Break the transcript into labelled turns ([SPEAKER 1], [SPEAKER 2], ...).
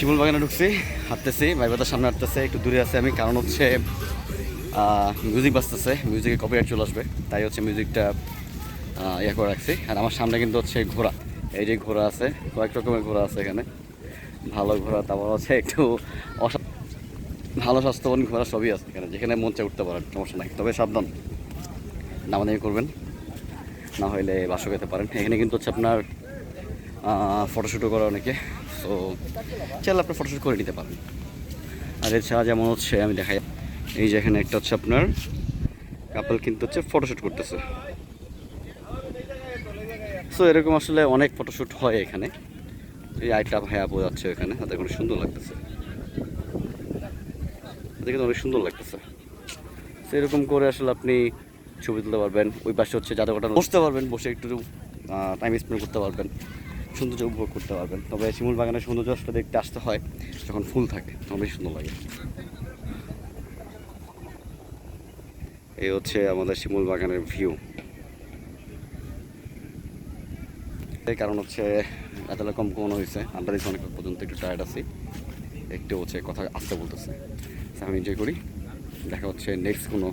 [SPEAKER 1] শিমুল বাগানে ঢুকছি, হাঁটতেছি ভাইবাদার সামনে হাঁটতেছে, একটু দূরে আছে আমি, কারণ হচ্ছে মিউজিক বাজতেছে মিউজিকে কপিরাইট চলে আসবে, তাই হচ্ছে মিউজিকটা ইয়ে করে রাখছি। আর আমার সামনে কিন্তু হচ্ছে ঘোড়া, এই যে ঘোড়া আছে, কয়েক রকমের ঘোড়া আছে এখানে। ভালো ঘোড়া, তারপর হচ্ছে একটু অসা, ভালো স্বাস্থ্যবান ঘোড়া সবই আছে এখানে, যেখানে মন চায় উঠতে পারেন সমস্যা নাই। তবে সাবধান নামাদামি করবেন, না হলে বাসও খেতে পারেন। এখানে কিন্তু হচ্ছে আপনার ফটোশ্যুটও করা অনেকে। সো চাইলে আপনি ফটোশ্যুট করে নিতে পারেন। আর এছাড়া যেমন হচ্ছে, আমি দেখাই। এই যে এখানে একটা হচ্ছে আপনার কাপল কিন্তু হচ্ছে ফটোশ্যুট করতেছে। সো এরকম আসলে অনেক ফটোশ্যুট হয় এখানে। এই আইটা ভাইয়া বোঝাচ্ছে এখানে তাদের কোনো সুন্দর লাগতেছে। দেখে তো অনেক সুন্দর লাগতেছে। তো এরকম করে আসলে আপনি ছবি তুলতে পারবেন। ওই পাশে হচ্ছে জাদুঘাটা বসতে পারবেন, বসে একটু টাইম স্পেন্ড করতে পারবেন। সৌন্দর্য উপভোগ করতে পারবেন। তবে শিমুল বাগানের সৌন্দর্য আসলে দেখতে আসতে হয়, যখন ফুল থাকে বেশি সুন্দর লাগে। এই হচ্ছে আমাদের শিমুল বাগানের ভিউ। এই কারণ হচ্ছে এত কম কমানো হয়েছে। আড্ডা দিচ্ছে অনেক পর্যন্ত একটু টায়ার্ড আছি। একটু হচ্ছে কথা আসতে বলতেছে। আমি এনজয় করি। দেখা হচ্ছে নেক্সট কোনো